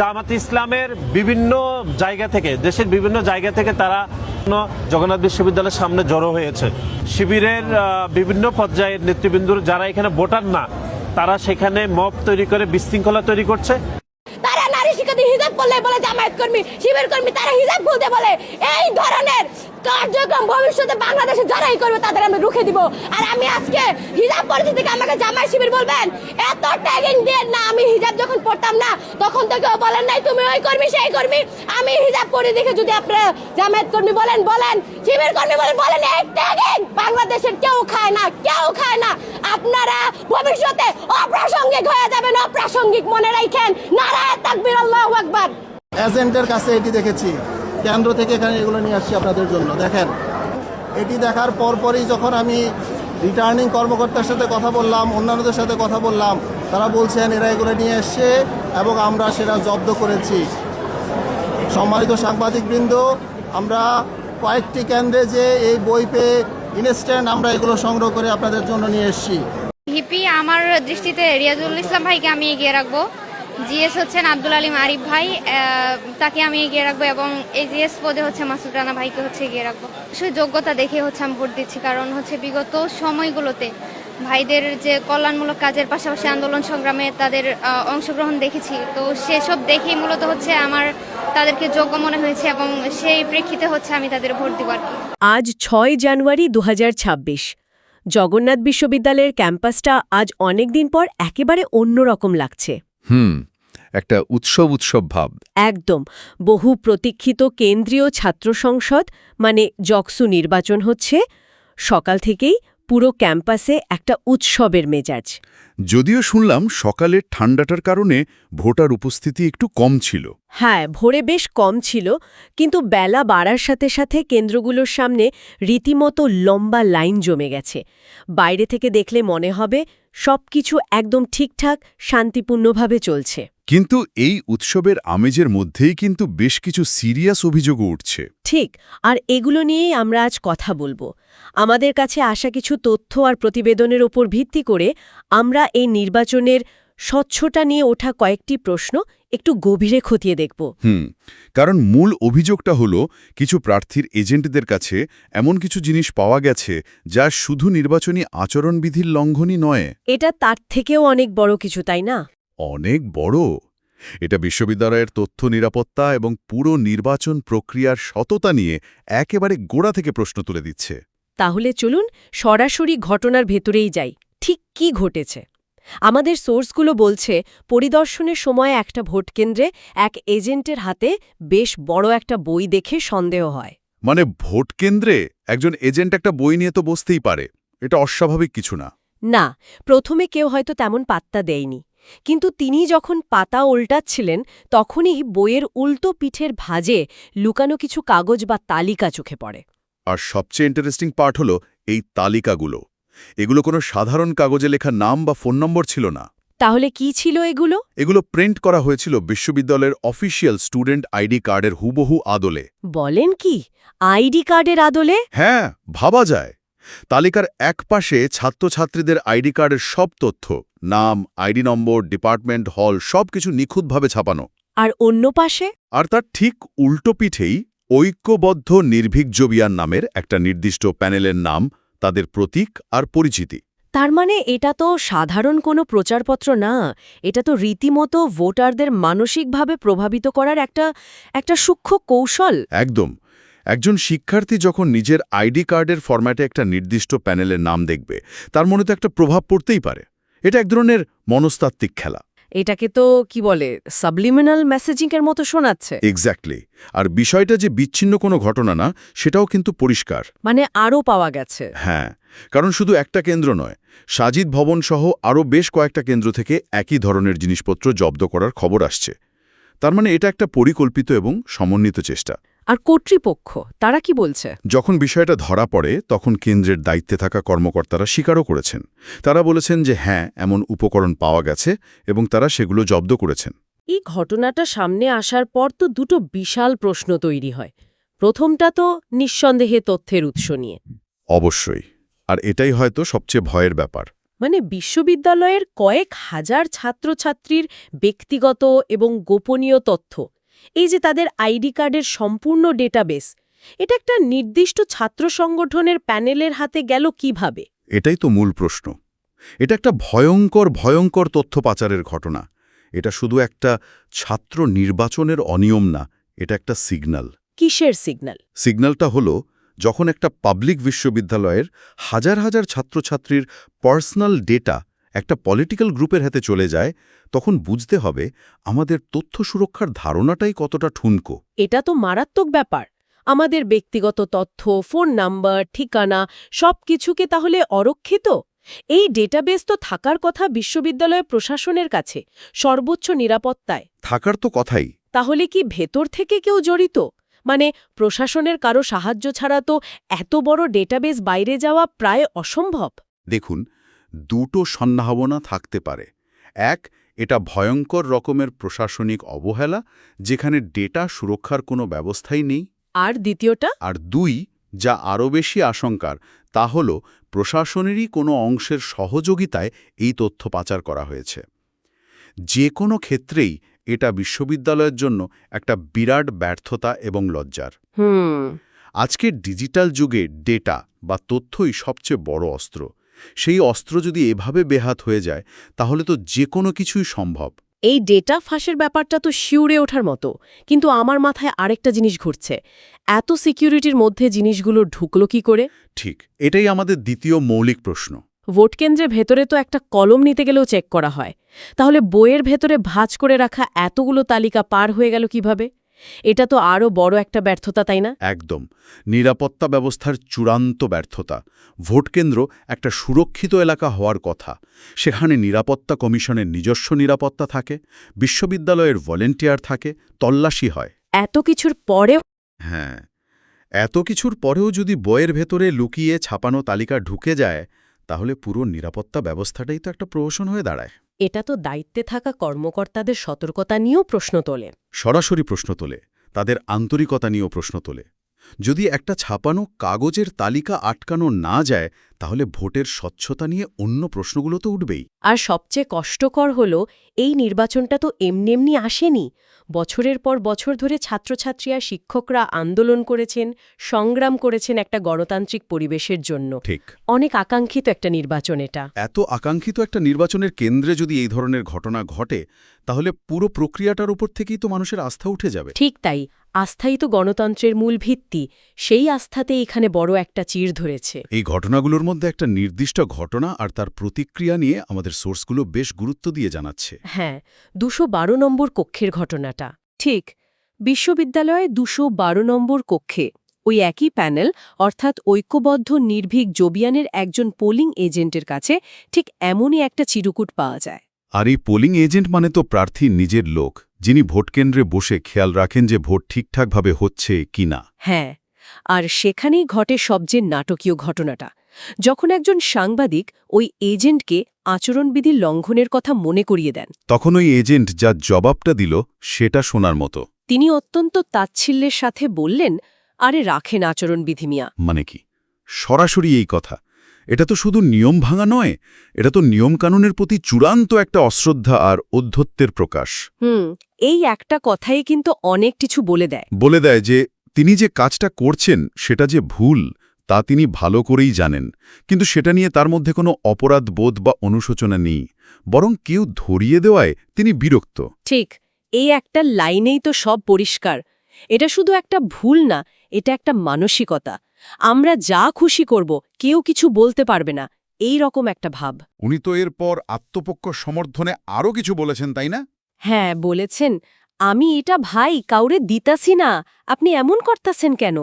জামাত ইসলামের বিভিন্ন জায়গা থেকে, দেশের বিভিন্ন জায়গা থেকে তারা জগন্নাথ বিশ্ববিদ্যালয়ের সামনে জড়ো হয়েছে। শিবিরের বিভিন্ন পর্যায়ের নেতৃবৃন্দুর যারা এখানে ভোটার না, তারা সেখানে মব তৈরি করে বিশৃঙ্খলা তৈরি করছে। তারা নারী শিক্ষার্থী হিজাব করলে বলে জামায়াত কর্মী, শিবির কর্মী, তারা হিজাব খুলতে বলে। এই ধরনের কার্যক্রম ভবিষ্যতে বাংলাদেশে যারাই করবে তাদের আমি রুখে দিব। আর আমি আজকে হিজাব পরিচিতি থেকে আমাকে জামায়াত শিবির বলবেন, এত ট্যাগিং দিয়ে না আমি হিজাব যখন পড়তাম না, তখন তো কেউ বলেন নাই, তুমি ওই কর্মী, সেই কর্মী। আমি হিজাব পরে দেখে যদি আপনারা জামায়াত কর্মী বলেন বলেন, শিবির কর্মী বলেন বলেন, এই ট্যাগিং বাংলাদেশের কেউ খায় না, কেউ খায় না। আপনারা ভবিষ্যতে অপ্রাসঙ্গিক হয়ে যাবেন, অপ্রাসঙ্গিক মনে রাখেন। নারায় তাকবির, আল্লাহু আকবার। এজেন্টের কাছে এটি দেখেছি। কেন্দ্র থেকে এখানে এগুলো নিয়ে আসছি আপনাদের জন্য। দেখেন, এটি দেখার পরপরই যখন আমি রিটার্নিং কর্মকর্তার সাথে কথা বললাম, অন্যান্যদের সাথে কথা বললাম, তারা বলছেন, এরা এগুলো নিয়ে এসছে এবং আমরা সেটা জব্দ করেছি। সম্মানিত সাংবাদিকবৃন্দ, আমরা কয়েকটি কেন্দ্রে যে এই বই পেয়ে ইনস্ট্যান্ট আমরা এগুলো সংগ্রহ করে আপনাদের জন্য নিয়ে এসেছি। হিপি আমার দৃষ্টিতে রিয়াজুল ইসলাম ভাইকে আমি এগিয়ে রাখব। জিএস হচ্ছেন আব্দুল আলিম আরিফ ভাই তাকে আমি এগিয়ে রাখব এবং এই জিএস পদে হচ্ছে মাসুদ রানা ভাইকে হচ্ছে এগিয়ে রাখব। অবশ্যই যোগ্যতা দেখে হচ্ছে আমি ভোট দিচ্ছি কারণ হচ্ছে বিগত সময়গুলোতে ভাইদের যে কল্যাণমূলক কাজের পাশাপাশি আন্দোলন সংগ্রামে তাদের অংশগ্রহণ দেখেছি। তো সেসব দেখেই মূলত হচ্ছে আমার তাদেরকে যোগ্য মনে হয়েছে এবং সেই প্রেক্ষিতে হচ্ছে আমি তাদের ভোট দিব আর আজ ছয় জানুয়ারি দু হাজার ছাব্বিশ। জগন্নাথ বিশ্ববিদ্যালয়ের ক্যাম্পাসটা আজ অনেক দিন পর একেবারে অন্যরকম লাগছে। হুম একটা উৎসব উৎসব ভাব। একদম। বহু প্রতীক্ষিত কেন্দ্রীয় ছাত্র সংসদ মানে জকসু নির্বাচন হচ্ছে সকাল থেকেই পুরো ক্যাম্পাসে একটা উৎসবের মেজাজ। যদিও শুনলাম সকালের ঠান্ডাটার কারণে ভোটার উপস্থিতি একটু কম ছিল। হ্যাঁ ভোরে বেশ কম ছিল কিন্তু বেলা বাড়ার সাথে সাথে কেন্দ্রগুলোর সামনে রীতিমতো লম্বা লাইন জমে গেছে। বাইরে থেকে দেখলে মনে হবে সবকিছু একদম ঠিকঠাক শান্তিপূর্ণভাবে চলছে। কিন্তু এই উৎসবের আমেজের মধ্যেই কিন্তু বেশ কিছু সিরিয়াস অভিযোগও উঠছে। ঠিক আর এগুলো নিয়েই আমরা আজ কথা বলব। আমাদের কাছে আসা কিছু তথ্য আর প্রতিবেদনের ওপর ভিত্তি করে আমরা এই নির্বাচনের স্বচ্ছতা নিয়ে ওঠা কয়েকটি প্রশ্ন একটু গভীরে খতিয়ে দেখব। হুম কারণ মূল অভিযোগটা হলো কিছু প্রার্থীর এজেন্টদের কাছে এমন কিছু জিনিস পাওয়া গেছে যা শুধু নির্বাচনী আচরণবিধির লঙ্ঘনই নয়। এটা তার থেকেও অনেক বড় কিছু তাই না? অনেক বড়। এটা বিশ্ববিদ্যালয়ের তথ্য নিরাপত্তা এবং পুরো নির্বাচন প্রক্রিয়ার সততা নিয়ে একেবারে গোড়া থেকে প্রশ্ন তুলে দিচ্ছে। তাহলে চলুন সরাসরি ঘটনার ভেতরেই যাই। ঠিক কি ঘটেছে? আমাদের সোর্সগুলো বলছে পরিদর্শনের সময় একটা ভোটকেন্দ্রে এক এজেন্টের হাতে বেশ বড় একটা বই দেখে সন্দেহ হয়। মানে ভোটকেন্দ্রে একজন এজেন্ট একটা বই নিয়ে তো বসতেই পারে। এটা অস্বাভাবিক কিছু না। না প্রথমে কেউ হয়তো তেমন পাত্তা দেয়নি। কিন্তু তিনি যখন পাতা উল্টাচ্ছিলেন তখনই বইয়ের উল্টো পিঠের ভাজে লুকানো কিছু কাগজ বা তালিকা চোখে পড়ে। আর সবচেয়ে ইন্টারেস্টিং পার্ট হলো এই তালিকাগুলো। এগুলো কোনো সাধারণ কাগজে লেখা নাম বা ফোন নম্বর ছিল না। তাহলে কি ছিল এগুলো? এগুলো প্রিন্ট করা হয়েছিল বিশ্ববিদ্যালয়ের অফিসিয়াল স্টুডেন্ট আইডি কার্ডের হুবহু আদলে। বলেন কি? আইডি কার্ডের আদলে? হ্যাঁ ভাবা যায়। তালিকার এক পাশে ছাত্রছাত্রীদের আইডি কার্ডের সব তথ্য নাম আইডি নম্বর ডিপার্টমেন্ট হল সবকিছু নিখুঁতভাবে ছাপানো। আর অন্য পাশে? আর তার ঠিক উল্টো পিঠেই ঐক্যবদ্ধ নির্ভীক জবিয়ান নামের একটা নির্দিষ্ট প্যানেলের নাম তাদের প্রতীক আর পরিচিতি। তার মানে এটা তো সাধারণ কোনো প্রচারপত্র না এটা তো রীতিমতো ভোটারদের মানসিকভাবে প্রভাবিত করার একটা একটা সূক্ষ্ম কৌশল। একদম। একজন শিক্ষার্থী যখন নিজের আইডি কার্ডের ফরম্যাটে একটা নির্দিষ্ট প্যানেলের নাম দেখবে তার মনে তো একটা প্রভাব পড়তেই পারে। এটা এক ধরনের মনস্তাত্ত্বিক খেলা। এটাকে তো কি বলে সাবলিমিনাল মেসেজিংয়ের মতো শোনাচ্ছে। এক্স্যাক্টলি আর বিষয়টা যে বিচ্ছিন্ন কোনো ঘটনা না সেটাও কিন্তু পরিষ্কার। মানে আরও পাওয়া গেছে। হ্যাঁ কারণ শুধু একটা কেন্দ্র নয় সাজিদ ভবন সহ আরও বেশ কয়েকটা কেন্দ্র থেকে একই ধরনের জিনিসপত্র জব্দ করার খবর আসছে। তার মানে এটা একটা পরিকল্পিত এবং সমন্বিত চেষ্টা। আর কর্তৃপক্ষ তারা কি বলছে? যখন বিষয়টা ধরা পড়ে তখন কেন্দ্রের দায়িত্বে থাকা কর্মকর্তারা স্বীকারও করেছেন। তারা বলেছেন যে হ্যাঁ এমন উপকরণ পাওয়া গেছে এবং তারা সেগুলো জব্দ করেছেন। এই ঘটনাটা সামনে আসার পর তো দুটো বিশাল প্রশ্ন তৈরি হয়। প্রথমটা তো নিঃসন্দেহে তথ্যের উৎস নিয়ে। অবশ্যই। আর এটাই হয়তো সবচেয়ে ভয়ের ব্যাপার। মানে বিশ্ববিদ্যালয়ের কয়েক হাজার ছাত্রছাত্রীর ব্যক্তিগত এবং গোপনীয় তথ্য এই যে তাদের আইডি কার্ডের সম্পূর্ণ ডেটাবেস এটা একটা নির্দিষ্ট ছাত্র সংগঠনের প্যানেলের হাতে গেল কীভাবে? এটাই তো মূল প্রশ্ন। এটা একটা ভয়ঙ্কর ভয়ঙ্কর তথ্য পাচারের ঘটনা। এটা শুধু একটা ছাত্র নির্বাচনের অনিয়ম না এটা একটা সিগন্যাল কিসের সিগন্যাল সিগন্যালটা হলো যখন একটা পাবলিক বিশ্ববিদ্যালয়ের হাজার হাজার ছাত্রছাত্রীর পার্সোনাল ডেটা একটা পলিটিক্যাল গ্রুপের হাতে চলে যায় তখন বুঝতে হবে আমাদের তথ্য সুরক্ষার ধারণাটাই কতটা ঠুনকো। এটা তো মারাত্মক ব্যাপার। আমাদের ব্যক্তিগত তথ্য ফোন নাম্বার ঠিকানা সব কিছুকে তাহলে অরক্ষিত? এই ডেটাবেস তো থাকার কথা বিশ্ববিদ্যালয় প্রশাসনের কাছে সর্বোচ্চ নিরাপত্তায়। থাকার তো কথাই। তাহলে কি ভেতর থেকে কেউ জড়িত? মানে প্রশাসনের কারও সাহায্য ছাড়া তো এত বড় ডেটাবেস বাইরে যাওয়া প্রায় অসম্ভব। দেখুন দুটো সম্ভাবনা থাকতে পারে। এক এটা ভয়ঙ্কর রকমের প্রশাসনিক অবহেলা যেখানে ডেটা সুরক্ষার কোনো ব্যবস্থাই নেই। আর দ্বিতীয়টা? আর দুই যা আরও বেশি আশঙ্কার তা হল প্রশাসনেরই কোনো অংশের সহযোগিতায় এই তথ্য পাচার করা হয়েছে। যে কোনো ক্ষেত্রেই এটা বিশ্ববিদ্যালয়ের জন্য একটা বিরাট ব্যর্থতা এবং লজ্জার। হুম। আজকের ডিজিটাল যুগে ডেটা বা তথ্যই সবচেয়ে বড় অস্ত্র। সেই অস্ত্র যদি এভাবে বেহাত হয়ে যায় তাহলে তো যে কোনো কিছুই সম্ভব। এই ডেটা ফাঁসের ব্যাপারটা তো শিউরে ওঠার মতো কিন্তু আমার মাথায় আরেকটা জিনিস ঘুরছে। এত সিকিউরিটির মধ্যে জিনিসগুলো ঢুকলো কি করে? ঠিক এটাই আমাদের দ্বিতীয় মৌলিক প্রশ্ন। ভোট কেন্দ্রের ভেতরে তো একটা কলম নিতে গেলেও চেক করা হয়। তাহলে বইয়ের ভেতরে ভাঁজ করে রাখা এতগুলো তালিকা পার হয়ে গেল কীভাবে? এটা তো আরও বড় একটা ব্যর্থতা তাই না? একদম। নিরাপত্তা ব্যবস্থার চূড়ান্ত ব্যর্থতা। ভোটকেন্দ্র একটা সুরক্ষিত এলাকা হওয়ার কথা। সেখানে নিরাপত্তা কমিশনের নিজস্ব নিরাপত্তা থাকে বিশ্ববিদ্যালয়ের ভলেন্টিয়ার থাকে তল্লাশি হয়। এত কিছুর পরেও হ্যাঁ। এত কিছুর পরেও যদি বইয়ের ভেতরে লুকিয়ে ছাপানো তালিকা ঢুকে যায় তাহলে পুরো নিরাপত্তা ব্যবস্থাটাই তো একটা প্রহসন হয়ে দাঁড়ায়। এটা তো দায়িত্বে থাকা কর্মকর্তাদের সতর্কতা নিয়েও প্রশ্ন তোলে। সরাসরি প্রশ্ন তোলে, তাদের আন্তরিকতা নিয়েও প্রশ্ন তোলে। যদি একটা ছাপানো কাগজের তালিকা আটকানো না যায় তাহলে ভোটের স্বচ্ছতা নিয়ে অন্য প্রশ্নগুলো তো উঠবেই। আর সবচেয়ে কষ্টকর হল এই নির্বাচনটা তো এমনি এমনি আসেনি। বছরের পর বছর ধরে ছাত্রছাত্রী আর শিক্ষকরা আন্দোলন করেছেন সংগ্রাম করেছেন একটা গণতান্ত্রিক পরিবেশের জন্য। ঠিক। অনেক আকাঙ্ক্ষিত একটা নির্বাচন এটা। এত আকাঙ্ক্ষিত একটা নির্বাচনের কেন্দ্রে যদি এই ধরনের ঘটনা ঘটে তাহলে পুরো প্রক্রিয়াটার উপর থেকেই তো মানুষের আস্থা উঠে যাবে। ঠিক তাই। আস্থাই তো গণতন্ত্রের মূল ভিত্তি সেই আস্থাতে এখানে বড় একটা চির ধরেছে। এই ঘটনাগুলোর মধ্যে একটা নির্দিষ্ট ঘটনা আর তার প্রতিক্রিয়া নিয়ে আমাদের সোর্সগুলো বেশ গুরুত্ব দিয়ে জানাচ্ছে। হ্যাঁ দুশো বারো নম্বর কক্ষের ঘটনাটা। ঠিক বিশ্ববিদ্যালয়ে দুশো বারো নম্বর কক্ষে ওই একই প্যানেল অর্থাৎ ঐক্যবদ্ধ নির্ভীক জোবিয়ানের একজন পোলিং এজেন্টের কাছে ঠিক এমনই একটা চিরকুট পাওয়া যায়। আর এই পোলিং এজেন্ট মানে তো প্রার্থীর নিজের লোক। যিনি ভোটকেন্দ্রে বসে খেয়াল রাখেন যে ভোট ঠিকঠাকভাবে হচ্ছে কি না। হ্যাঁ আর সেখানেই ঘটে সবচেয়ে নাটকীয় ঘটনাটা। যখন একজন সাংবাদিক ওই এজেন্টকে আচরণবিধি লঙ্ঘনের কথা মনে করিয়ে দেন। তখন ওই এজেন্ট যা জবাবটা দিল সেটা শোনার মতো। তিনি অত্যন্ত তাচ্ছিল্যের সাথে বললেন আরে রাখেন আচরণবিধি মিয়া। মানে কি? সরাসরি এই কথা? এটা তো শুধু নিয়ম ভাঙা নয় এটা তো নিয়মকানুনের প্রতি চূড়ান্ত একটা অশ্রদ্ধা আর অধ্যত্বের প্রকাশ। হুম এই একটা কথাই কিন্তু অনেক কিছু বলে দেয়। বলে দেয় যে তিনি যে কাজটা করছেন সেটা যে ভুল তা তিনি ভালো করেই জানেন। কিন্তু সেটা নিয়ে তার মধ্যে কোনো অপরাধ বোধ বা অনুশোচনা নেই। বরং কেউ ধরিয়ে দেওয়ায় তিনি বিরক্ত। ঠিক এই একটা লাইনেই তো সব পরিষ্কার। এটা শুধু একটা ভুল না এটা একটা মানসিকতা। আমরা যা খুশি করব কেউ কিছু বলতে পারবে না। এই রকম একটা ভাব। উনি তো এরপর আত্মপক্ষ সমর্থনে আরও কিছু বলেছেন তাই না? হ্যাঁ বলেছেন। আমি এটা ভাই কাউরে দিতাছি না। আপনি এমন করতাছেন কেন?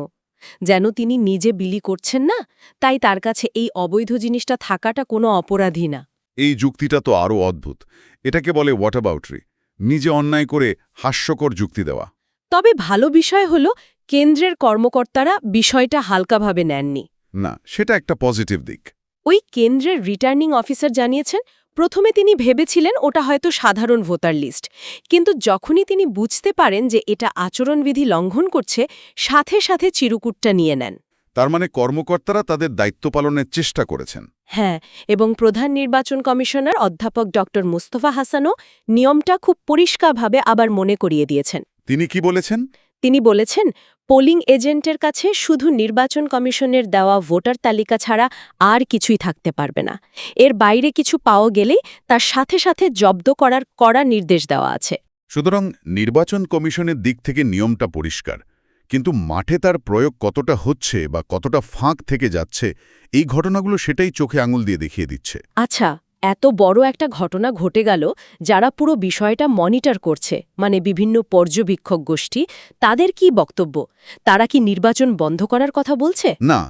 যেন তিনি নিজে বিলি করছেন না তাই তার কাছে এই অবৈধ জিনিসটা থাকাটা কোনো অপরাধী না। এই যুক্তিটা তো আরও অদ্ভুত। এটাকে বলে ওয়াটাবাউটরি নিজে অন্যায় করে হাস্যকর যুক্তি দেওয়া। তবে ভালো বিষয় হল কেন্দ্রের কর্মকর্তারা বিষয়টা হালকাভাবে নেননি। না সেটা একটা পজিটিভ দিক। ওই কেন্দ্রের রিটার্নিং অফিসার জানিয়েছেন প্রথমে তিনি ভেবেছিলেন ওটা হয়তো সাধারণ ভোটার লিস্ট। কিন্তু যখনই তিনি বুঝতে পারেন যে এটা আচরণবিধি লঙ্ঘন করছে সাথে সাথে চিরকুটটা নিয়ে নেন। তার মানে কর্মকর্তারা তাদের দায়িত্ব পালনের চেষ্টা করেছেন। হ্যাঁ এবং প্রধান নির্বাচন কমিশনার অধ্যাপক ডক্টর মুস্তফা হাসানও নিয়মটা খুব পরিষ্কারভাবে আবার মনে করিয়ে দিয়েছেন। তিনি কি বলেছেন? তিনি বলেছেন পোলিং এজেন্টের কাছে শুধু নির্বাচন কমিশনের দেওয়া ভোটার তালিকা ছাড়া আর কিছুই থাকতে পারবে না। এর বাইরে কিছু পাওয়া গেলেই তার সাথে সাথে জব্দ করার কড়া নির্দেশ দেওয়া আছে। সুতরাং নির্বাচন কমিশনের দিক থেকে নিয়মটা পরিষ্কার কিন্তু মাঠে তার প্রয়োগ কতটা হচ্ছে বা কতটা ফাঁক থেকে যাচ্ছে এই ঘটনাগুলো সেটাই চোখে আঙুল দিয়ে দেখিয়ে দিচ্ছে। আচ্ছা এত বড় একটা ঘটনা ঘটে গেল যারা পুরো বিষয়টা মনিটর করছে মানে বিভিন্ন পর্যবেক্ষক গোষ্ঠী তাদের কি বক্তব্য? তারা কি নির্বাচন বন্ধ করার কথা বলছে? না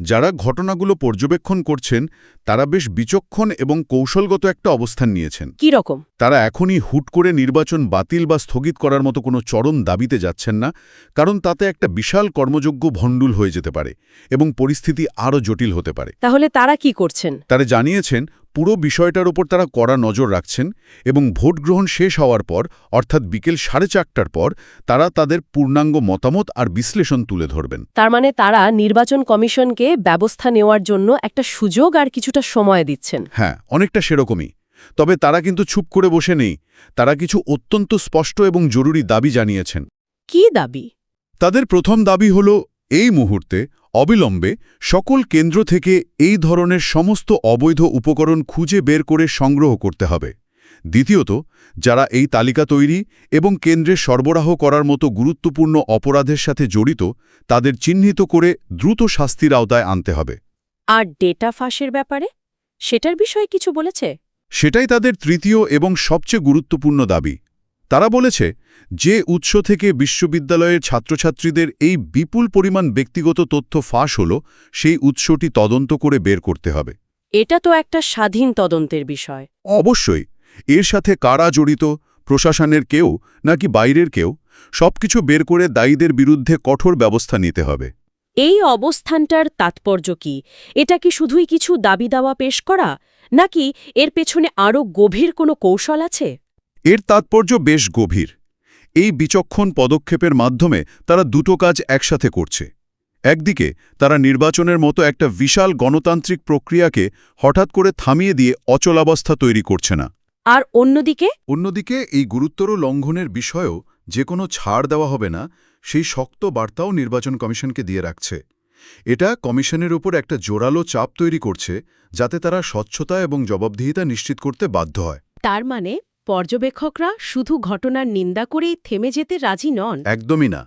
যারা ঘটনাগুলো পর্যবেক্ষণ করছেন তারা বেশ বিচক্ষণ এবং কৌশলগত একটা অবস্থান নিয়েছেন। কি রকম? তারা এখনই হুট করে নির্বাচন বাতিল বা স্থগিত করার মতো কোনো চরম দাবিতে যাচ্ছেন না কারণ তাতে একটা বিশাল কর্মযোগ্য ভণ্ডুল হয়ে যেতে পারে এবং পরিস্থিতি আরও জটিল হতে পারে। তাহলে তারা কি করছেন? তারা জানিয়েছেন পুরো বিষয়টার উপর তারা কড়া নজর রাখছেন এবং ভোট গ্রহণ শেষ হওয়ার পর অর্থাৎ বিকেল সাড়ে চারটার পর তারা তাদের পূর্ণাঙ্গ মতামত আর বিশ্লেষণ তুলে ধরবেন। তার মানে তারা নির্বাচন কমিশনকে ব্যবস্থা নেওয়ার জন্য একটা সুযোগ আর কিছুটা সময় দিচ্ছেন। হ্যাঁ অনেকটা সেরকমই। তবে তারা কিন্তু চুপ করে বসে নেই। তারা কিছু অত্যন্ত স্পষ্ট এবং জরুরি দাবি জানিয়েছেন। কি দাবি? তাদের প্রথম দাবি হল এই মুহূর্তে অবিলম্বে সকল কেন্দ্র থেকে এই ধরনের সমস্ত অবৈধ উপকরণ খুঁজে বের করে সংগ্রহ করতে হবে। দ্বিতীয়ত যারা এই তালিকা তৈরি এবং কেন্দ্রে সরবরাহ করার মতো গুরুত্বপূর্ণ অপরাধের সাথে জড়িত তাদের চিহ্নিত করে দ্রুত শাস্তির আওতায় আনতে হবে। আর ডেটা ফাঁসের ব্যাপারে? সেটার বিষয়ে কিছু বলেছে? সেটাই তাদের তৃতীয় এবং সবচেয়ে গুরুত্বপূর্ণ দাবি। তারা বলেছে যে উৎস থেকে বিশ্ববিদ্যালয়ের ছাত্রছাত্রীদের এই বিপুল পরিমাণ ব্যক্তিগত তথ্য ফাঁস হল সেই উৎসটি তদন্ত করে বের করতে হবে। এটা তো একটা স্বাধীন তদন্তের বিষয়। অবশ্যই এর সাথে কারা জড়িত প্রশাসনের কেউ নাকি বাইরের কেউ সবকিছু বের করে দায়ীদের বিরুদ্ধে কঠোর ব্যবস্থা নিতে হবে। এই অবস্থানটার তাৎপর্য কি? এটা কি শুধুই কিছু দাবি দাওয়া পেশ করা? নাকি এর পেছনে আরও গভীর কোনো কৌশল আছে? এর তাৎপর্য বেশ গভীর। এই বিচক্ষণ পদক্ষেপের মাধ্যমে তারা দুটো কাজ একসাথে করছে। একদিকে তারা নির্বাচনের মতো একটা বিশাল গণতান্ত্রিক প্রক্রিয়াকে হঠাৎ করে থামিয়ে দিয়ে অচলাবস্থা তৈরি করছে না। আর অন্যদিকে? অন্যদিকে এই গুরুতর লঙ্ঘনের বিষয়েও যে কোনো ছাড় দেওয়া হবে না সেই শক্ত বার্তাও নির্বাচন কমিশনকে দিয়ে রাখছে। এটা কমিশনের উপর একটা জোরালো চাপ তৈরি করছে যাতে তারা স্বচ্ছতা এবং জবাবদিহিতা নিশ্চিত করতে বাধ্য হয়। তার মানে পর্যবেক্ষকরা শুধু ঘটনার নিন্দা করেই থেমে যেতে রাজি নন। একদমই না।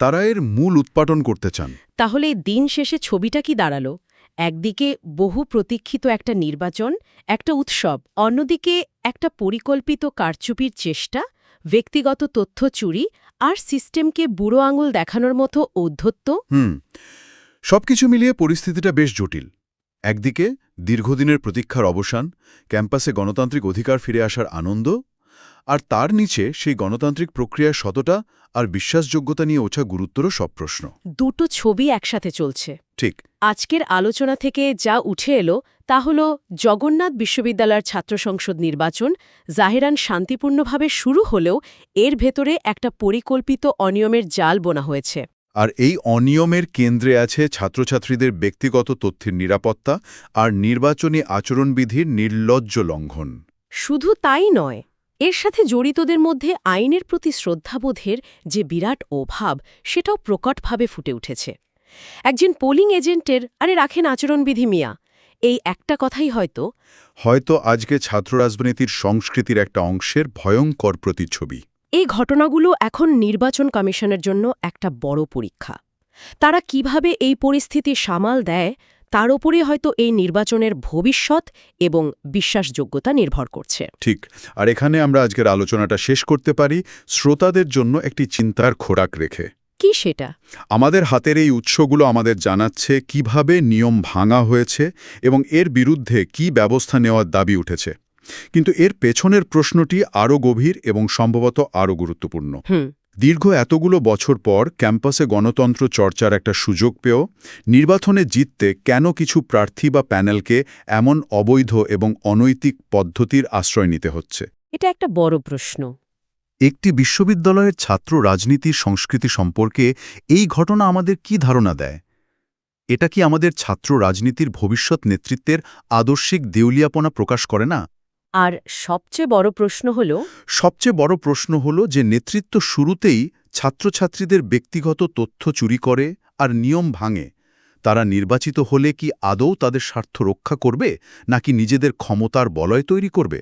তারা এর মূল উৎপাটন করতে চান। তাহলে দিন শেষে ছবিটা কি দাঁড়াল? একদিকে বহু প্রতীক্ষিত একটা নির্বাচন একটা উৎসব অন্যদিকে একটা পরিকল্পিত কারচুপির চেষ্টা ব্যক্তিগত তথ্য চুরি আর সিস্টেমকে বুড়ো আঙুল দেখানোর মতো ঔদ্ধত্য। হুম। সবকিছু মিলিয়ে পরিস্থিতিটা বেশ জটিল। একদিকে দীর্ঘদিনের প্রতীক্ষার অবসান ক্যাম্পাসে গণতান্ত্রিক অধিকার ফিরে আসার আনন্দ আর তার নিচে সেই গণতান্ত্রিক প্রক্রিয়ার সততা আর বিশ্বাসযোগ্যতা নিয়ে ওঠা গুরুত্বর সব প্রশ্ন। দুটো ছবি একসাথে চলছে। ঠিক। আজকের আলোচনা থেকে যা উঠে এলো তা হল জগন্নাথ বিশ্ববিদ্যালয়ের ছাত্র সংসদ নির্বাচন জাহেরান শান্তিপূর্ণভাবে শুরু হলেও এর ভেতরে একটা পরিকল্পিত অনিয়মের জাল বোনা হয়েছে। আর এই অনিয়মের কেন্দ্রে আছে ছাত্রছাত্রীদের ব্যক্তিগত তথ্যের নিরাপত্তা আর নির্বাচনী আচরণবিধির নির্লজ্জ লঙ্ঘন। শুধু তাই নয় এর সাথে জড়িতদের মধ্যে আইনের প্রতি শ্রদ্ধাবোধের যে বিরাট অভাব সেটাও প্রকটভাবে ফুটে উঠেছে। একজন পোলিং এজেন্টের আরে রাখেন আচরণবিধি মিয়া এই একটা কথাই হয়তো। হয়তো আজকে ছাত্র রাজনীতির সংস্কৃতির একটা অংশের ভয়ঙ্কর প্রতিচ্ছবি। এই ঘটনাগুলো এখন নির্বাচন কমিশনের জন্য একটা বড় পরীক্ষা। তারা কীভাবে এই পরিস্থিতি সামাল দেয় তার ওপরে হয়তো এই নির্বাচনের ভবিষ্যৎ এবং বিশ্বাসযোগ্যতা নির্ভর করছে। ঠিক আর এখানে আমরা আজকের আলোচনাটা শেষ করতে পারি শ্রোতাদের জন্য একটি চিন্তার খোরাক রেখে। কি সেটা? আমাদের হাতের এই উৎসগুলো আমাদের জানাচ্ছে কীভাবে নিয়ম ভাঙা হয়েছে এবং এর বিরুদ্ধে কি ব্যবস্থা নেওয়ার দাবি উঠেছে। কিন্তু এর পেছনের প্রশ্নটি আরও গভীর এবং সম্ভবত আরও গুরুত্বপূর্ণ। দীর্ঘ এতগুলো বছর পর ক্যাম্পাসে গণতন্ত্র চর্চার একটা সুযোগ পেয়েও নির্বাচনে জিততে কেন কিছু প্রার্থী বা প্যানেলকে এমন অবৈধ এবং অনৈতিক পদ্ধতির আশ্রয় নিতে হচ্ছে? এটা একটা বড় প্রশ্ন। একটি বিশ্ববিদ্যালয়ের ছাত্র রাজনীতির সংস্কৃতি সম্পর্কে এই ঘটনা আমাদের কি ধারণা দেয়? এটা কি আমাদের ছাত্র রাজনীতির ভবিষ্যৎ নেতৃত্বের আদর্শিক দেউলিয়াপনা প্রকাশ করে না? আর সবচেয়ে বড় প্রশ্ন হল, সবচেয়ে বড় প্রশ্ন হল যে নেতৃত্ব শুরুতেই ছাত্রছাত্রীদের ব্যক্তিগত তথ্য চুরি করে আর নিয়ম ভাঙে। তারা নির্বাচিত হলে কি আদৌ তাদের স্বার্থ রক্ষা করবে, নাকি নিজেদের ক্ষমতার বলয় তৈরি করবে?